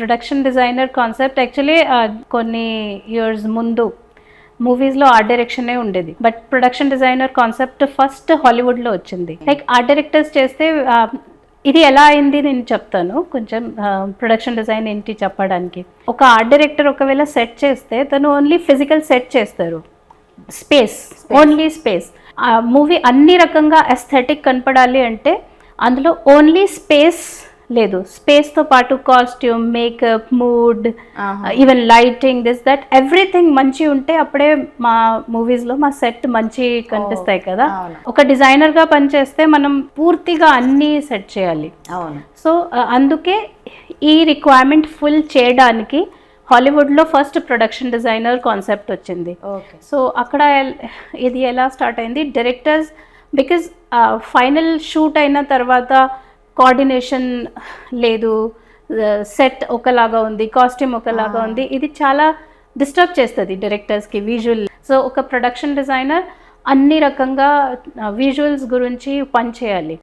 Production designer concept actually కొన్ని years ముందు మూవీస్లో ఆర్ట్ డైరెక్షనే ఉండేది. But production designer concept first హాలీవుడ్లో వచ్చింది. లైక్ ఆర్ట్ డైరెక్టర్స్ చేస్తే ఇది ఎలా అయింది నేను చెప్తాను. కొంచెం ప్రొడక్షన్ డిజైన్ ఏంటి చెప్పడానికి. ఒక ఆర్ట్ డైరెక్టర్ ఒకవేళ సెట్ చేస్తే తను ఓన్లీ ఫిజికల్ సెట్ చేస్తారు. స్పేస్. Only space. మూవీ అన్ని రకంగా ఎస్థెటిక్ కనపడాలి అంటే అందులో ఓన్లీ స్పేస్ లేదు. స్పేస్తో పాటు costume makeup mood even lighting this that everything మంచి ఉంటే అప్పుడే మా మూవీస్లో మా సెట్ మంచి కనిపిస్తాయి కదా. ఒక డిజైనర్గా పనిచేస్తే మనం పూర్తిగా అన్నీ సెట్ చేయాలి. సో అందుకే ఈ రిక్వైర్మెంట్ ఫుల్ చేయడానికి హాలీవుడ్లో ఫస్ట్ ప్రొడక్షన్ డిజైనర్ కాన్సెప్ట్ వచ్చింది. సో అక్కడ ఇది ఎలా స్టార్ట్ అయింది? డైరెక్టర్స్ బికాజ్ ఫైనల్ షూట్ అయిన తర్వాత కోఆర్డినేషన్ లేదు సెట్ ఒకలాగా ఉంది కాస్ట్యూమ్ ఒకలాగా ఉంది. ఇది చాలా డిస్టర్బ్ చేస్తుంది డైరెక్టర్స్కి విజువల్ సో ఒక ప్రొడక్షన్ డిజైనర్ అన్ని రకంగా విజువల్స్ గురించి పనిచేయాలి.